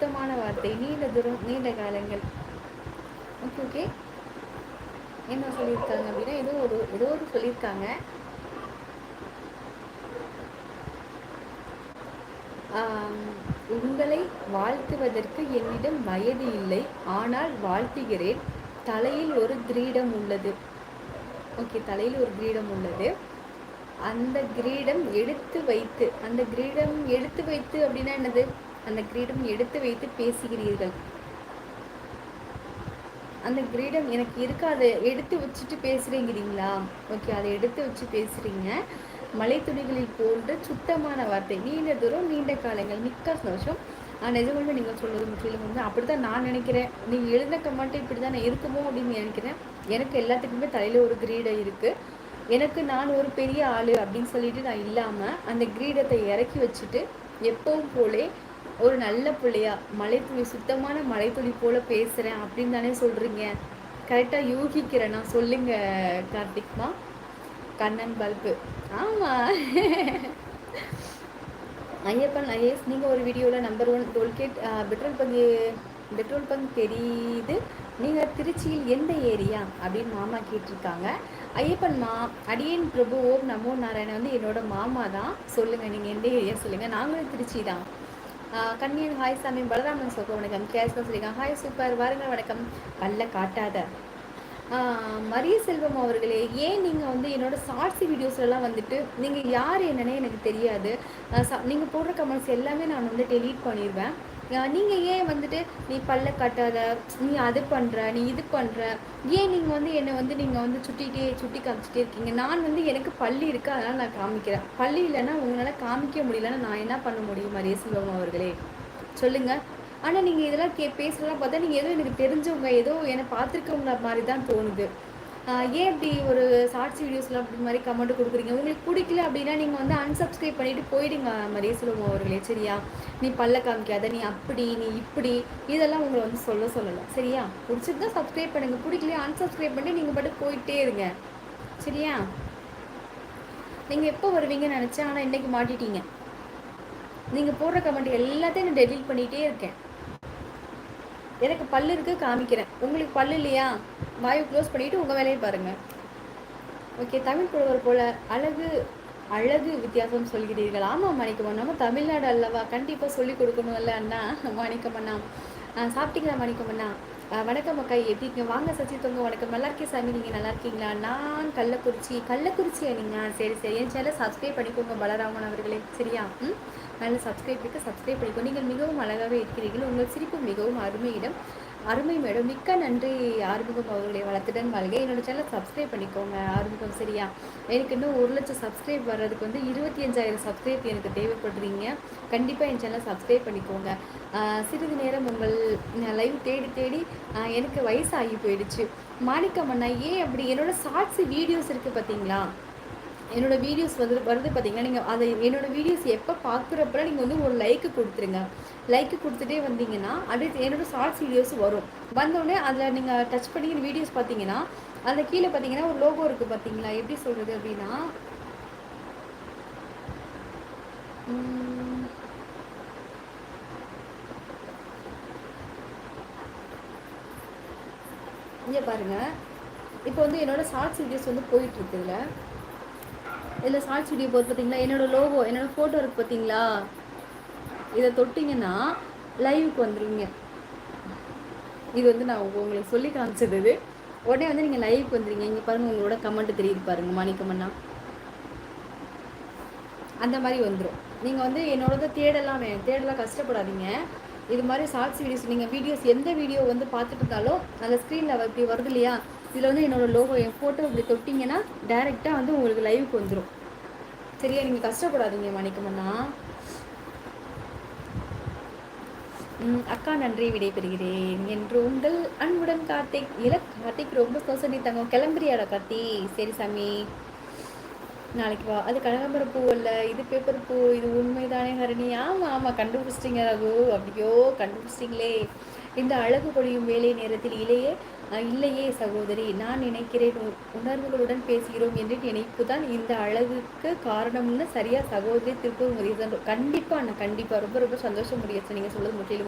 சுத்தமான வார்த்தை. நீண்ட தூரம் நீண்ட காலங்கள். ஓகே ஓகே என்ன சொல்லியிருக்காங்க அப்படின்னா ஏதோ ஒரு ஏதோ ஒரு சொல்லியிருக்காங்க. உங்களை வாழ்த்துவதற்கு என்னிடம் வயது இல்லை. ஆனால் வாழ்த்துகிறேன். தலையில் ஒரு கிரீடம் உள்ளது. ஓகே தலையில் ஒரு கிரீடம் உள்ளது. அந்த கிரீடம் எடுத்து வைத்து அந்த கிரீடம் எடுத்து வைத்து அப்படின்னா என்னது? அந்த கிரீடம் எடுத்து வைத்து பேசுகிறீர்கள். அந்த கிரீடம் எனக்கு இருக்கு அதை எடுத்து வச்சுட்டு பேசுறீங்கிறீங்களா? ஓகே அதை எடுத்து வச்சு பேசுறீங்க. மலை துணிகளில் போன்ற சுத்தமான வார்த்தை. நீண்ட தூரம் நீண்ட காலங்கள் மிக்க சந்தோஷம். நிஜமாக நீங்கள் சொல்வது முற்றிலும் வந்து அப்படி தான் நான் நினைக்கிறேன். நீங்கள் எழுந்த கமெண்ட் இப்படி தான் இருக்குமோ அப்படின்னு நினைக்கிறேன். எனக்கு எல்லாத்துக்குமே தலையில் ஒரு கிரீடம் இருக்குது எனக்கு நான் ஒரு பெரிய ஆள் அப்படின்னு சொல்லிட்டு நான் இல்லாமல் அந்த கிரீடத்தை இறக்கி வச்சுட்டு எப்பவும் போலே ஒரு நல்ல பிள்ளையா மலைத்துளி சுத்தமான மலைத்துளி போல பேசுகிறேன் அப்படின்னு தானே சொல்கிறீங்க கரெக்டாக யூகிக்கிறேன் நான். சொல்லுங்க கார்த்திக்மா. கண்ணன் பல்பு. ஆமாம் ஐயப்பன் ஐஎஸ் நீங்கள் ஒரு வீடியோவில் number one toll gate petrol bunk petrol bunk தெரியுது. நீங்கள் திருச்சியில் எந்த ஏரியா அப்படின்னு மாமா கேட்டிருக்காங்க. ஐயப்பன் மா அடியன் பிரபு ஓம் நமோ நாராயணன் வந்து என்னோட மாமா தான் சொல்லுங்கள் நீங்கள் எந்த ஏரியா சொல்லுங்கள் நாங்களும் திருச்சி தான் கண்ணியன் ஹாய் சாமி பலராமன் சோகம் வணக்கம். கேஸ் தான் சொல்லியிருக்காங்க ஹாய் சூப்பர். வாருங்கள் வணக்கம். பல்ல காட்டாத. மரிய செல்வம் அவர்களே ஏன் நீங்கள் வந்து என்னோட சாட்சி வீடியோஸ்லாம் வந்துட்டு நீங்கள் யார் என்னன்னே எனக்கு தெரியாது. நீங்கள் போடுற கமெண்ட்ஸ் எல்லாமே நான் வந்து டெலீட் பண்ணிடுவேன் நீங்கள் ஏன் வந்துட்டு நீ பல்ல கட்டாத நீ அது பண்ணுற நீ இது பண்ணுற ஏன் நீங்கள் வந்து என்னை வந்து நீங்கள் வந்து சுட்டிகிட்டே சுட்டி காமிச்சிட்டே இருக்கீங்க? நான் வந்து எனக்கு பள்ளி இருக்குது அதனால் நான் காமிக்கிறேன். பள்ளி இல்லைன்னா உங்களால் காமிக்க முடியலன்னா நான் என்ன பண்ண முடியும் மரிய செல்வம் அவர்களே? சொல்லுங்கள் ஆனால் நீங்கள் இதெல்லாம் கே பேசுகிறதெல்லாம் பார்த்தா நீங்கள் ஏதோ எனக்கு தெரிஞ்சவங்க ஏதோ என்னை பார்த்துருக்கவங்கள மாதிரி தான் தோணுது. ஏன் இப்படி ஒரு ஷார்ட்ஸ் வீடியோஸில் அப்படி மாதிரி கமெண்ட் கொடுக்குறீங்க? உங்களுக்கு பிடிக்கல அப்படின்னா நீங்கள் வந்து அன்சப்ஸ்கிரைப் பண்ணிவிட்டு போயிடுங்க மாதிரியே சொல்லுவோம் அவர்களே. சரியா? நீ பல்ல காமிக்காத நீ அப்படி நீ இப்படி. இதெல்லாம் உங்களை வந்து சொல்ல சொல்லலை. சரியா? பிடிச்சிருந்தா சப்ஸ்கிரைப் பண்ணுங்கள் பிடிக்கலையே அன்சப்ஸ்கிரைப் பண்ணி நீங்கள் பாட்டு போயிட்டே இருங்க. சரியா? நீங்கள் எப்போ வருவீங்கன்னு நினச்சேன் ஆனால் இன்றைக்கி மாட்டிட்டீங்க. நீங்கள் போடுற கமெண்ட் எல்லாத்தையும் நான் டெலீட் பண்ணிகிட்டே இருக்கேன். எனக்கு பல்லு இருக்கு காமிக்கிறேன். உங்களுக்கு பல்லு இல்லையா? வாயு க்ளோஸ் பண்ணிவிட்டு உங்கள் வேலையை பாருங்கள் ஓகே தமிழ் புலவர் போல் அழகு அழகு வித்தியாசம் சொல்கிறீர்கள். ஆமாம் மாணிக்கம் நம்ம தமிழ்நாடு அல்லவா? கண்டிப்பாக சொல்லிக் கொடுக்கணும்ல அண்ணா. மாணிக்கம் அண்ணா சாப்பிட்டீங்களா மாணிக்கம் அண்ணா வணக்கம் அக்கா. எப்படி வாங்க சச்சி வணக்கம். நல்லா இருக்கே சாமி. நீங்கள் நல்லா இருக்கீங்களா? நான் கள்ளக்குறிச்சி கள்ளக்குறிச்சியா நீங்கள் சரி சரி. என் சேனல் சப்ஸ்கிரைப் பண்ணிக்கோங்க பலராமன் அவர்களே. சரியா? ம்? நல்ல சப்ஸ்கிரைப் இருக்குது சப்ஸ்கிரைப் பண்ணிக்கோ நீங்கள் மிகவும் அழகாகவே இருக்கிறீர்கள். உங்கள் சிரிப்பு மிகவும் அருமையிடம் அருமை மேடம். மிக்க நன்றி ஆறுமுகம் அவர்களை வளர்த்துடன் வாழ்க. என்னோட சேனல் சப்ஸ்கிரைப் பண்ணிக்கோங்க. ஆறுமுகம் சரியா? எனக்கு இன்னும் ஒரு லட்சம் சப்ஸ்கிரைப் வர்றதுக்கு வந்து இருபத்தி அஞ்சாயிரம் சப்ஸ்கிரைப் எனக்கு தேவைப்படுறீங்க. கண்டிப்பாக என் சேனலை சப்ஸ்கிரைப் பண்ணிக்கோங்க. சிறிது நேரம் உங்கள் லைவ் தேடி தேடி எனக்கு வயசாகி போயிடுச்சு. மாணிக்கம்மண்ணா ஏன் அப்படி? என்னோட ஷார்ட்ஸ் வீடியோஸ் இருக்குது பார்த்தீங்களா? என்னோட வீடியோஸ் வந்து வருது பார்த்தீங்கன்னா நீங்கள் அதை என்னோடய வீடியோஸ் எப்போ பார்க்குறப்ப நீங்கள் வந்து ஒரு லைக்கு கொடுத்துருங்க. லைக்கு கொடுத்துட்டே வந்தீங்கன்னா அடுத்து என்னோடய ஷார்ட்ஸ் வீடியோஸ் வரும். வந்தோடனே அதில் நீங்கள் டச் பண்ணி வீடியோஸ் பார்த்தீங்கன்னா அந்த கீழே பார்த்தீங்கன்னா ஒரு லோகோ இருக்குது பார்த்தீங்களா எப்படி சொல்கிறது அப்படின்னா இங்கே பாருங்கள் இப்போ வந்து என்னோடய ஷார்ட்ஸ் வீடியோஸ் வந்து போயிட்டுருக்குதுல இதில் ஷார்ட் வீடியோ போது பார்த்தீங்களா என்னோடய லோகோ என்னோடய ஃபோட்டோ இருக்குது பார்த்தீங்களா இதை தொட்டிங்கன்னா லைவுக்கு வந்துடுவீங்க இது வந்து நான் உங்களுக்கு சொல்லி காமிச்சது. உடனே வந்து நீங்கள் லைவுக்கு வந்துடுங்க இங்கே பாருங்கள் உங்களோட கமெண்ட் தெரியுது பாருங்கள் மாணிக்கமண்ணா அந்த மாதிரி வந்துடும் நீங்கள் வந்து என்னோட தேடலாம் தேடலாம் கஷ்டப்படாதீங்க. இது மாதிரி ஷார்ட்ஸ் வீடியோஸ் நீங்கள் வீடியோஸ் எந்த வீடியோ வந்து பார்த்துட்டு இருந்தாலும் அந்த ஸ்க்ரீனில் இப்படி வருது இல்லையா? இதில் வந்து என்னோடய லோகோ என் ஃபோட்டோ இப்படி தொட்டிங்கன்னா டேரெக்டாக வந்து உங்களுக்கு லைவுக்கு வந்துடும் சரியா? நீங்கள் கஷ்டப்படாதீங்க மணிக்கமண்ணா அக்கா நன்றி விடைபெறுகிறேன். என்று உங்கள் அன்புடன் கார்த்திக் இல கார்த்திக் ரொம்ப சோசனை தங்கம். கிளம்புறியாடா கார்த்தி? சரி சாமி. நாளைக்கு வா. அது கனகாம்பர பூ அல்ல இது பேப்பர் பூ இது உண்மைதானே ஹரணி? ஆமாம் ஆமாம் கண்டுபிடிச்சிட்டிங்க ரகு. அப்படியோ கண்டுபிடிச்சிட்டிங்களே. இந்த அழகு பொழியும் வேலை நேரத்தில் இளையே இல்லையே சகோதரி. நான் நினைக்கிறேன் உணர்வுகளுடன் பேசுகிறோம் என்று நினைப்பு தான் இந்த அழகுக்கு காரணம்னு சரியா சகோதரி திருப்பூர் முருகேசன் கண்டிப்பாக அண்ணா கண்டிப்பாக ரொம்ப ரொம்ப சந்தோஷம் முடியாது நீங்கள் சொல்லுறது முற்றிலும்